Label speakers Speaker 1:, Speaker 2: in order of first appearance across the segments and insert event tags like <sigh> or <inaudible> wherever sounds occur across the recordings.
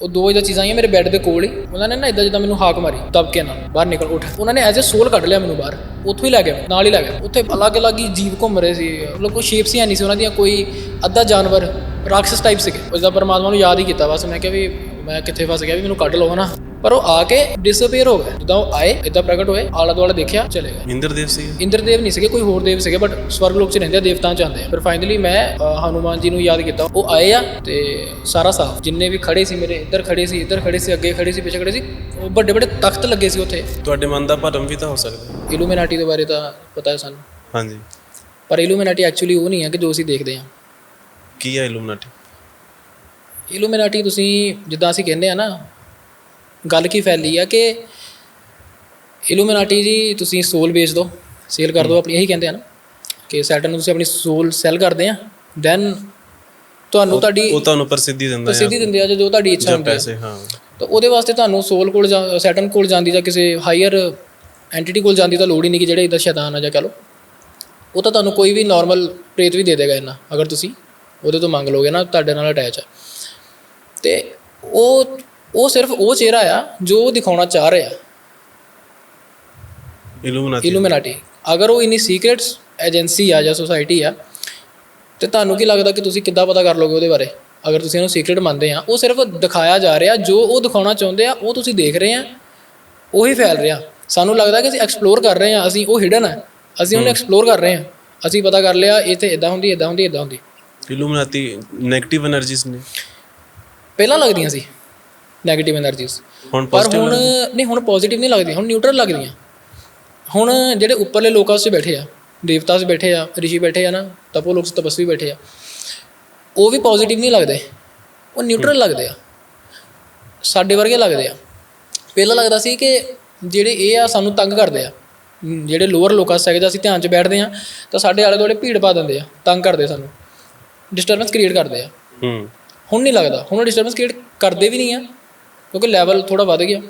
Speaker 1: ਉਹ ਦੋ ਇਹਦਾ ਚੀਜ਼ਾਂ ਆਈਆਂ ਮੇਰੇ ਬੈੱਡ ਦੇ ਕੋਲ ਹੀ। ਉਹਨਾਂ ਨੇ ਨਾ ਇਦਾਂ ਜਿੱਦਾਂ ਮੈਨੂੰ ਹਾਕ ਮਾਰੀ, ਦਬਕੇ ਨਾਲ, ਬਾਹਰ ਨਿਕਲ, ਉੱਠ। ਉਹਨਾਂ ਨੇ ਐਜ਼ ਅ ਸੋਲ ਕੱਢ ਲਿਆ ਮੈਨੂੰ ਬਾਹਰ। ਉੱਥੋਂ ਹੀ ਲੈ ਗਿਆ ਨਾਲ ਹੀ ਲੈ ਗਿਆ ਉੱਥੇ ਅਲੱਗ-ਅਲੱਗ ਹੀ ਜੀਵ ਘੁੰਮ ਰਹੇ ਸੀ। ਮਤਲਬ ਕੋਈ ਸ਼ੇਪਸ ਹੀ ਨਹੀਂ ਸੀ ਉਹਨਾਂ ਦੀਆਂ, ਕੋਈ ਅੱਧਾ ਜਾਨਵਰ ਰਾਖਸ਼ ਟਾਈਪ ਸੀਗੇ। ਉਸ ਦਾ ਪਰਮਾਤਮਾ ਨੂੰ ਯਾਦ ਹੀ ਕੀਤਾ। ਬਸ ਮੈਂ ਕਿਹਾ ਵੀ ਮੈਂ ਕਿੱਥੇ ਫਸ ਗਿਆ ਵੀ ਮੈਨੂੰ ਕੱਢ ਲਓ ਹਨਾ। ਪਰ ਉਹ ਆ ਕੇ ਡਿਸਅਪੀਅਰ ਹੋ ਗਏ। ਜਦੋਂ ਉਹ ਆਏ ਇਦਾਂ ਪ੍ਰਗਟ ਹੋਏ ਆਲਾ ਦੁਆਲਾ ਦੇਖਿਆ ਚਲੇ ਗਏ।
Speaker 2: ਇੰਦਰਦੇਵ ਸੀ
Speaker 1: ਇੰਦਰਦੇਵ ਨਹੀਂ ਸੀਗੇ ਕੋਈ ਹੋਰ ਦੇਵ ਸੀਗੇ ਬਟ ਸਵਰਗ ਲੋਕ 'ਚ ਰਹਿੰਦੇ ਆ ਦੇਵਤਾਂ 'ਚ ਆਉਂਦੇ ਆ। ਫਿਰ ਫਾਈਨਲੀ ਮੈਂ ਹਨੂਮਾਨ ਜੀ ਨੂੰ ਯਾਦ ਕੀਤਾ। ਉਹ ਆਏ ਆ ਤੇ ਸਾਰਾ ਸਾਫ਼। ਜਿੰਨੇ ਵੀ ਖੜੇ ਸੀ ਮੇਰੇ ਇੱਧਰ ਖੜੇ ਸੀ ਇੱਧਰ ਖੜੇ ਸੀ ਅੱਗੇ ਖੜੇ ਸੀ ਪਿੱਛੇ ਖੜੇ ਸੀ ਉਹ ਵੱਡੇ ਵੱਡੇ ਤਖਤ ਲੱਗੇ ਸੀ ਉੱਥੇ।
Speaker 2: ਤੁਹਾਡੇ ਮਨ ਦਾ ਭਰਮ ਵੀ ਤਾਂ ਹੋ ਸਕਦਾ।
Speaker 1: ਇਲੂਮੀਨਾਟੀ ਦੇ ਬਾਰੇ ਤਾਂ ਪਤਾ ਹੈ ਸਾਨੂੰ।
Speaker 2: ਹਾਂਜੀ।
Speaker 1: ਪਰ ਇਲੂਮੀਨਾਟੀ ਐਕਚੁਅਲੀ ਉਹ ਨਹੀਂ ਹੈ ਕਿ ਜੋ ਅਸੀਂ ਦੇਖਦੇ ਹਾਂ।
Speaker 2: ਕੀ ਹੈ ਇਲੂਮਨਾਟੀ?
Speaker 1: ਇਲੂਮੀਨਾਟੀ ਤੁਸੀਂ ਜਿੱਦਾਂ ਅਸੀਂ ਕਹਿੰਦੇ ਆ ਨਾ ਗੱਲ ਕੀ ਫੈਲੀ ਆ ਕਿ ਇਲੂਮੀਨਾਟੀ ਜੀ ਤੁਸੀਂ ਸੋਲ ਵੇਚ ਦਿਓ ਸੇਲ ਕਰ ਦਿਓ ਆਪਣੀ ਇਹੀ ਕਹਿੰਦੇ ਆ ਨਾ ਕਿ ਸੈਟਨ ਨੂੰ ਤੁਸੀਂ ਆਪਣੀ ਸੋਲ ਸੈਲ ਕਰਦੇ ਆ ਦੈਨ ਤੁਹਾਨੂੰ ਤੁਹਾਡੀ
Speaker 2: ਉਹ ਤੁਹਾਨੂੰ ਪ੍ਰਸਿੱਧੀ ਦਿੰਦਾ ਹੈ
Speaker 1: ਪ੍ਰਸਿੱਧੀ ਦਿੰਦੇ ਆ ਜੋ ਤੁਹਾਡੀ ਇੱਛਾ ਹੁੰਦੀ ਹੈ
Speaker 2: ਪੈਸੇ ਹਾਂ।
Speaker 1: ਤਾਂ ਉਹਦੇ ਵਾਸਤੇ ਤੁਹਾਨੂੰ ਸੋਲ ਕੋਲ ਜਾਂ ਸੈਟਨ ਕੋਲ ਜਾਂਦੀ ਜਾਂ ਕਿਸੇ ਹਾਇਰ ਐਂਟੀਟੀ ਕੋਲ ਜਾਂਦੀ ਤਾਂ ਲੋੜ ਹੀ ਨਹੀਂ ਕਿ ਜਿਹੜੇ ਇਦਾਂ ਸ਼ੈਤਾਨ ਆ ਜਾਂ ਕਹ ਲਓ। ਉਹ ਤਾਂ ਤੁਹਾਨੂੰ ਕੋਈ ਵੀ ਨਾਰਮਲ ਪ੍ਰੇਤ ਵੀ ਦੇ ਦੇਗਾ ਇੰਨਾ ਅਗਰ ਤੁਸੀਂ ਉਹਦੇ ਤੋਂ ਮੰਗ ਲੋਗੇ ਨਾ ਤੁਹਾਡੇ ਨਾਲ ਅਟੈਚ ਹੈ ਤੇ ਉਹ ਉਹ ਸਿਰਫ ਉਹ ਚਿਹਰਾ ਆ ਜੋ ਉਹ ਦਿਖਾਉਣਾ ਚਾਹ ਰਿਹਾ।
Speaker 2: ਇਲੂਮਿਨਾਟੀ
Speaker 1: ਇਲੂਮਿਨਾਟੀ ਅਗਰ ਉਹ ਇਨੀ ਸੀਕ੍ਰੀਟਸ ਏਜੰਸੀ ਆ ਜਾਂ ਸੋਸਾਇਟੀ ਆ ਤੇ ਤੁਹਾਨੂੰ ਕੀ ਲੱਗਦਾ ਕਿ ਤੁਸੀਂ ਕਿੱਦਾਂ ਪਤਾ ਕਰ ਲੋਗੇ ਉਹਦੇ ਬਾਰੇ? ਅਗਰ ਤੁਸੀਂ ਉਹਨੂੰ ਸੀਕ੍ਰੀਟ ਮੰਨਦੇ ਆ ਉਹ ਸਿਰਫ ਦਿਖਾਇਆ ਜਾ ਰਿਹਾ ਜੋ ਉਹ ਦਿਖਾਉਣਾ ਚਾਹੁੰਦੇ ਆ ਉਹ ਤੁਸੀਂ ਦੇਖ ਰਹੇ ਆ ਉਹੀ ਫੈਲ ਰਿਹਾ। ਸਾਨੂੰ ਲੱਗਦਾ ਕਿ ਅਸੀਂ ਐਕਸਪਲੋਰ ਕਰ ਰਹੇ ਆ ਅਸੀਂ ਉਹ ਹਿਡਨ ਆ ਅਸੀਂ ਉਹਨੂੰ ਐਕਸਪਲੋਰ ਕਰ ਰਹੇ ਆ। ਅਸੀਂ ਪਤਾ ਕਰ ਲਿਆ ਇੱਥੇ ਇਦਾਂ ਹੁੰਦੀ ਇਦਾਂ ਹੁੰਦੀ ਇਦਾਂ ਹੁੰਦੀ।
Speaker 2: ਇਲੂਮਿਨਾਟੀ 네ਗੇਟਿਵ એનર્ਜੀਜ਼ ਨੇ।
Speaker 1: ਪਹਿਲਾਂ ਲੱਗਦੀਆਂ ਸੀ। ਨੈਗੇਟਿਵ એનર્ਜੀਜ਼
Speaker 2: ਹੁਣ
Speaker 1: ਪਰ ਹੁਣ ਨਹੀਂ ਹੁਣ ਪੋਜ਼ਿਟਿਵ ਨਹੀਂ ਲੱਗਦੀ ਹੁਣ ਨਿਊਟਰਲ ਲੱਗਦੀਆਂ। ਹੁਣ ਜਿਹੜੇ ਉੱਪਰਲੇ ਲੋਕਾਂ 'ਚ ਬੈਠੇ ਆ ਦੇਵਤਾਸ ਬੈਠੇ ਆ ਰਿਸ਼ੀ ਬੈਠੇ ਆ ਨਾ ਤਪੋ ਲੋਕ ਤਪਸਵੀ ਬੈਠੇ ਆ ਉਹ ਵੀ ਪੋਜ਼ਿਟਿਵ ਨਹੀਂ ਲੱਗਦੇ। ਉਹ ਨਿਊਟਰਲ ਲੱਗਦੇ ਆ। ਸਾਡੇ ਵਰਗੇ ਲੱਗਦੇ ਆ। ਪਹਿਲਾਂ ਲੱਗਦਾ ਸੀ ਕਿ ਜਿਹੜੇ ਇਹ ਆ ਸਾਨੂੰ ਤੰਗ ਕਰਦੇ ਆ ਜਿਹੜੇ ਲੋਅਰ ਲੋਕਾਂ ਸੈਕਜ ਅਸੀਂ ਧਿਆਨ 'ਚ ਬੈਠਦੇ ਆ ਤਾਂ ਸਾਡੇ ਆਲੇ ਦੁਆਲੇ ਭੀੜ ਪਾ ਦਿੰਦੇ ਆ ਤੰਗ ਕਰਦੇ ਸਾਨੂੰ। ਡਿਸਟਰਬੈਂਸ ਕ੍ਰੀਏਟ ਕਰਦੇ ਆ।
Speaker 2: ਹੂੰ।
Speaker 1: ਹੁਣ ਨਹੀਂ ਲੱਗਦਾ। ਹੁਣ ਡਿਸਟਰਬੈਂਸ ਕ੍ਰੀਏਟ ਕਰਦੇ ਵੀ ਨਹੀਂ ਆ। ਕਿਉਂਕਿ ਲੈਵਲ ਥੋੜਾ ਵੱਧ ਗਿਆ।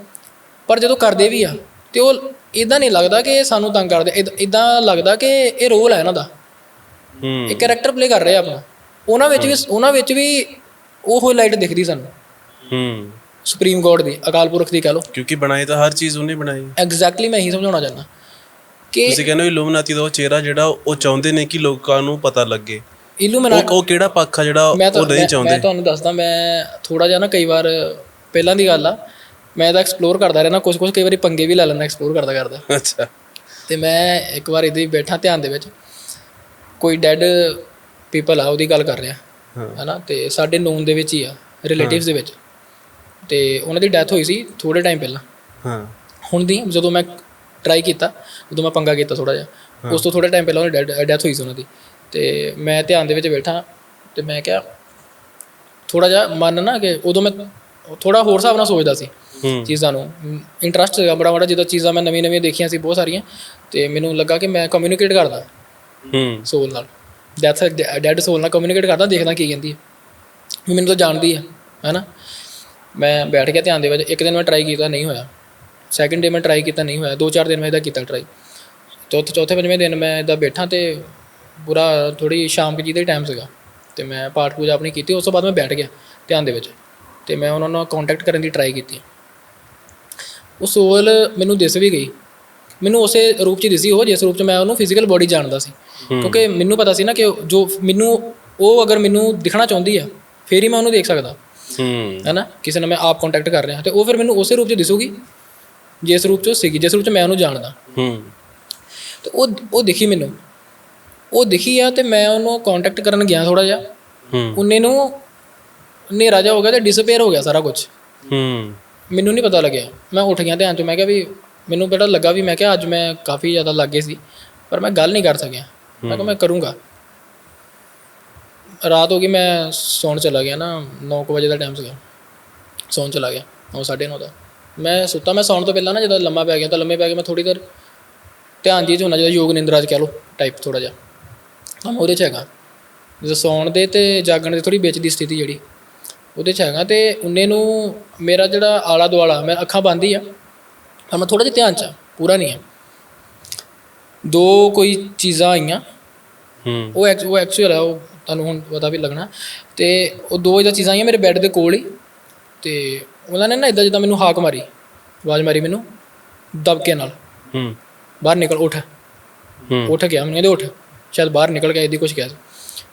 Speaker 1: ਪਰ ਜਦੋਂ ਕਰਦੇ ਵੀ ਆ ਤੇ ਉਹ ਇਦਾਂ ਨਹੀਂ ਲੱਗਦਾ ਕਿ ਇਹ ਸਾਨੂੰ ਤੰਗ ਕਰਦੇ। ਇਦਾਂ ਲੱਗਦਾ ਕਿ ਇਹ ਰੋਲ ਹੈ ਇਹਨਾਂ ਦਾ।
Speaker 2: ਹੂੰ।
Speaker 1: ਇਹ ਕੈਰੈਕਟਰ ਪਲੇ ਕਰ ਰਹੇ ਆ ਆਪਣਾ। ਉਹਨਾਂ ਵਿੱਚ ਵੀ ਉਹਨਾਂ ਵਿੱਚ ਵੀ ਉਹ ਲਾਈਟ ਦਿਖਦੀ ਸਾਨੂੰ।
Speaker 2: ਹੂੰ।
Speaker 1: ਸੁਪਰੀਮ ਗੋਡ ਦੀ ਅਕਾਲ ਪੁਰਖ ਦੀ ਕਹ ਲਓ।
Speaker 2: ਕਿਉਂਕਿ ਬਣਾਈ ਤਾਂ ਹਰ ਚੀਜ਼ ਉਹਨੇ ਬਣਾਈ।
Speaker 1: ਐਗਜ਼ੈਕਟਲੀ ਮੈਂ ਇਹੀ ਸਮਝਾਉਣਾ ਚਾਹੁੰਦਾ। ਕਿ
Speaker 2: ਤੁਸੀਂ ਕਹਿੰਦੇ ਹੋ ਇਲੂਮਨਾਟੀ ਦਾ ਉਹ ਚਿਹਰਾ ਜਿਹੜਾ ਉਹ ਚਾਹੁੰਦੇ ਨੇ ਕਿ ਲੋਕਾਂ ਨੂੰ ਪਤਾ ਲੱਗੇ।
Speaker 1: ਇਲੂਮੀਨਾ
Speaker 2: ਉਹ ਕਿਹੜਾ ਪੱਖ ਆ ਜਿਹੜਾ ਉਹ ਨਹੀਂ ਚਾਹੁੰਦੇ
Speaker 1: ਮੈਂ ਤੁਹਾਨੂੰ ਦੱਸਦਾ ਮੈਂ ਥੋੜਾ ਜਿਹਾ ਨਾ ਕਈ ਵਾਰ ਪਹਿਲਾਂ ਦੀ ਗੱਲ ਆ ਮੈਂ ਤਾਂ ਐਕਸਪਲੋਰ ਕਰਦਾ ਰਹਿਣਾ ਕੁਝ ਕੁਝ ਕਈ ਵਾਰੀ ਪੰਗੇ ਵੀ ਲੈ ਲੈਂਦਾ ਐਕਸਪਲੋਰ ਕਰਦਾ ਕਰਦਾ।
Speaker 2: ਅੱਛਾ।
Speaker 1: ਤੇ ਮੈਂ ਇੱਕ ਵਾਰ ਇਦਾਂ ਹੀ ਬੈਠਾ ਧਿਆਨ ਦੇ ਵਿੱਚ ਕੋਈ ਡੈਡ ਪੀਪਲ ਆ ਉਹਦੀ ਗੱਲ ਕਰ ਰਿਹਾ
Speaker 2: ਹਾਂ।
Speaker 1: ਹਨਾ ਤੇ ਸਾਡੇ ਨੋਨ ਦੇ ਵਿੱਚ ਹੀ ਆ ਰਿਲੇਟਿਵਸ ਦੇ ਵਿੱਚ। ਤੇ ਉਹਨਾਂ ਦੀ ਡੈਥ ਹੋਈ ਸੀ ਥੋੜੇ ਟਾਈਮ ਪਹਿਲਾਂ।
Speaker 2: ਹਾਂ।
Speaker 1: ਹੁਣ ਦੀ ਜਦੋਂ ਮੈਂ ਟਰਾਈ ਕੀਤਾ ਜਦੋਂ ਮੈਂ ਪੰਗਾ ਕੀਤਾ ਥੋੜਾ ਜਿਹਾ ਉਸ ਤੋਂ ਥੋੜੇ ਟਾਈਮ ਪਹਿਲਾਂ ਉਹਦੀ ਡੈਥ ਹੋਈ ਸੀ ਉਹਨਾਂ ਦੀ। ਤੇ ਮੈਂ ਧਿਆਨ ਦੇ ਵਿੱਚ ਬੈਠਾ ਤੇ ਮੈਂ ਕਿਹਾ ਥੋੜਾ ਜਿਹਾ ਮਨ ਨਾ ਕਿ ਉਦੋਂ ਮੈਂ ਥੋੜਾ ਹੋਰ ਹਿਸਾਬ ਨਾਲ ਸੋਚਦਾ ਸੀ ਚੀਜ਼ਾਂ ਨੂੰ। ਇੰਟਰਸਟ ਸੀਗਾ ਬੜਾ ਬੜਾ ਜਿੱਦਾਂ ਚੀਜ਼ਾਂ ਮੈਂ ਨਵੀਂ ਨਵੀਆਂ ਦੇਖੀਆਂ ਸੀ ਬਹੁਤ ਸਾਰੀਆਂ ਤੇ ਮੈਨੂੰ ਲੱਗਾ ਕਿ ਮੈਂ ਕਮਿਊਨੀਕੇਟ ਕਰਦਾ।
Speaker 2: ਹੂੰ।
Speaker 1: ਸੋਲ ਨਾਲ। ਡੈਥ ਡੈਡ ਸੋਲ ਨਾਲ ਕਮਿਊਨੀਕੇਟ ਕਰਦਾ ਦੇਖਦਾ ਕੀ ਕਹਿੰਦੀ ਹੈ। ਵੀ ਮੈਨੂੰ ਤਾਂ ਜਾਣਦੀ ਹੈ ਹੈਨਾ? ਮੈਂ ਬੈਠ ਗਿਆ ਧਿਆਨ ਦੇ ਵਿੱਚ ਇੱਕ ਦਿਨ ਮੈਂ ਟਰਾਈ ਕੀਤਾ ਨਹੀਂ ਹੋਇਆ। ਸੈਕਿੰਡ ਡੇ ਮੈਂ ਟਰਾਈ ਕੀਤਾ ਨਹੀਂ ਹੋਇਆ। ਦੋ ਚਾਰ ਦਿਨ ਮੈਂ ਇਹਦਾ ਕੀਤਾ ਟਰਾਈ ਚੌਥੇ ਚੌਥੇ ਪੰਜਵੇਂ ਦਿਨ ਮੈਂ ਇਹਦਾ ਬੈਠਾ ਤੇ ਪੂਰਾ ਥੋੜੀ ਸ਼ਾਮ ਦਾ ਟਾਈਮ ਸੀਗਾ। ਤੇ ਮੈਂ ਪਾਠ ਪੂਜਾ ਆਪਣੀ ਕੀਤੀ ਉਸ ਤੋਂ ਬਾਅਦ ਮੈਂ ਬੈਠ ਗਿਆ ਧਿਆਨ ਦੇ ਵਿੱਚ। ਤੇ ਮੈਂ ਉਹਨਾਂ ਨਾਲ ਕੰਟੈਕਟ ਕਰਨ ਦੀ ਟਰਾਈ ਕੀਤੀ। ਉਹ ਸੋਲ ਮੈਨੂੰ ਦਿਸ ਵੀ ਗਈ। ਮੈਨੂੰ ਉਸੇ ਰੂਪ 'ਚ ਦਿਸੀ ਉਹ ਜਿਸ ਰੂਪ 'ਚ ਮੈਂ ਉਹਨੂੰ ਫਿਜ਼ੀਕਲ ਬੋਡੀ ਜਾਣਦਾ ਸੀ। ਕਿਉਂਕਿ ਮੈਨੂੰ ਪਤਾ ਸੀ ਨਾ ਕਿ ਜੋ ਮੈਨੂੰ ਉਹ ਅਗਰ ਮੈਨੂੰ ਦਿਖਣਾ ਚਾਹੁੰਦੀ ਆ ਫੇਰ ਹੀ ਮੈਂ ਉਹਨੂੰ ਦੇਖ ਸਕਦਾ।
Speaker 2: ਹੂੰ।
Speaker 1: ਹੈਨਾ ਕਿਸੇ ਨਾਲ ਮੈਂ ਆਪ ਕੰਟੈਕਟ ਕਰ ਰਿਹਾ ਤੇ ਉਹ ਫਿਰ ਮੈਨੂੰ ਉਸੇ ਰੂਪ 'ਚ ਦਿਸੂਗੀ ਜਿਸ ਰੂਪ 'ਚ ਉਹ ਸੀਗੀ ਜਿਸ ਰੂਪ 'ਚ ਮੈਂ ਉਹਨੂੰ ਜਾਣਦਾ।
Speaker 2: ਹੂੰ।
Speaker 1: ਤੇ ਉਹ ਉਹ ਦਿਖੀ ਮੈਨੂੰ। ਉਹ ਦਿਖੀ ਆ ਤੇ ਮੈਂ ਉਹਨੂੰ ਕੰਟੈਕਟ ਕਰਨ ਗਿਆ ਥੋੜਾ ਜਿਹਾ।
Speaker 2: ਹੂੰ।
Speaker 1: ਉਹਨੇ ਨੂੰ ਹਨੇਰਾ ਜਿਹਾ ਹੋ ਗਿਆ ਤੇ ਡਿਸਪੀਅਰ ਹੋ ਗਿਆ ਸਾਰਾ ਕੁਝ
Speaker 2: ਹੂੰ।
Speaker 1: ਮੈਨੂੰ ਨਹੀਂ ਪਤਾ ਲੱਗਿਆ। ਮੈਂ ਉੱਠ ਗਿਆ ਧਿਆਨ 'ਚ ਮੈਂ ਕਿਹਾ ਵੀ ਮੈਨੂੰ ਬੜਾ ਲੱਗਾ ਵੀ ਮੈਂ ਕਿਹਾ ਅੱਜ ਮੈਂ ਕਾਫੀ ਜ਼ਿਆਦਾ ਲੱਗੇ ਸੀ ਪਰ ਮੈਂ ਗੱਲ ਨਹੀਂ ਕਰ ਸਕਿਆ। ਮੈਂ ਕਿਹਾ ਮੈਂ ਕਰੂੰਗਾ। ਰਾਤ ਹੋ ਗਈ ਮੈਂ ਸੌਣ ਚਲਾ ਗਿਆ ਨਾ 9 ਵਜੇ ਦਾ ਟਾਈਮ ਸੀਗਾ। ਸੌਣ ਚਲਾ ਗਿਆ 9:30 ਦਾ। ਮੈਂ ਸੁੱਤਾ ਮੈਂ ਸੌਣ ਤੋਂ ਪਹਿਲਾਂ ਨਾ ਜਦੋਂ ਲੰਮਾ ਪੈ ਗਿਆ ਤਾਂ ਲੰਮੇ ਪੈ ਕੇ ਮੈਂ ਥੋੜੀ ਦੇਰ ਧਿਆਨ ਜੀ ਹੋਣਾ ਜਿਹੜਾ ਯੋਗ ਨਿੰਦਰਾ ਚ ਕਹਿ ਲਓ ਟਾਈਪ ਥੋੜਾ ਜਿਹਾ। ਤਾਂ ਉਹਦੇ ਚ ਹੈਗਾ। ਜਦੋਂ ਸੌਣ ਦੇ ਤੇ ਜਾਗਣ ਦੇ ਥੋੜੀ ਵਿੱਚ ਦੀ ਸਥਿਤੀ ਜਿਹੜੀ ਉਹਦੇ ਚ ਹੈਗਾ ਤੇ ਉਹਨੇ ਨੂੰ ਮੇਰਾ ਜਿਹੜਾ ਆਲਾ ਦੁਆਲਾ ਮੈਂ ਅੱਖਾਂ ਬੰਦ ਹੀ ਆ। ਪਰ ਮੈਂ ਥੋੜਾ ਜਿਹਾ ਧਿਆਨ ਚ ਆ, ਪੂਰਾ ਨਹੀਂ ਆ। ਦੋ ਕੋਈ ਚੀਜ਼ਾਂ ਆਈਆਂ।
Speaker 2: ਹੂੰ।
Speaker 1: ਉਹ ਐਕਚ ਉਹ ਐਕਚੁਅਲ ਹੈ ਉਹ ਤੁਹਾਨੂੰ ਹੁਣ ਪਤਾ ਵੀ ਲੱਗਣਾ। ਤੇ ਉਹ ਦੋ ਇਹਦਾ ਚੀਜ਼ਾਂ ਆਈਆਂ ਮੇਰੇ ਬੈੱਡ ਦੇ ਕੋਲ ਹੀ। ਤੇ ਉਹਨਾਂ ਨੇ ਨਾ ਇਦਾਂ ਜਿੱਦਾਂ ਮੈਨੂੰ ਹਾਕ ਮਾਰੀ ਆਵਾਜ਼ ਮਾਰੀ ਮੈਨੂੰ ਦਬਕੇ ਨਾਲ।
Speaker 2: ਹੂੰ।
Speaker 1: ਬਾਹਰ ਨਿਕਲ ਉੱਠ।
Speaker 2: ਹੂੰ।
Speaker 1: ਉੱਠ ਗਿਆ ਮੈਨੂੰ ਕਹਿੰਦੇ ਉੱਠ। ਸ਼ਾਇਦ ਬਾਹਰ ਨਿਕਲ ਗਿਆ ਇਹਦੀ ਕੁਝ ਕਿਹਾ ਸੀ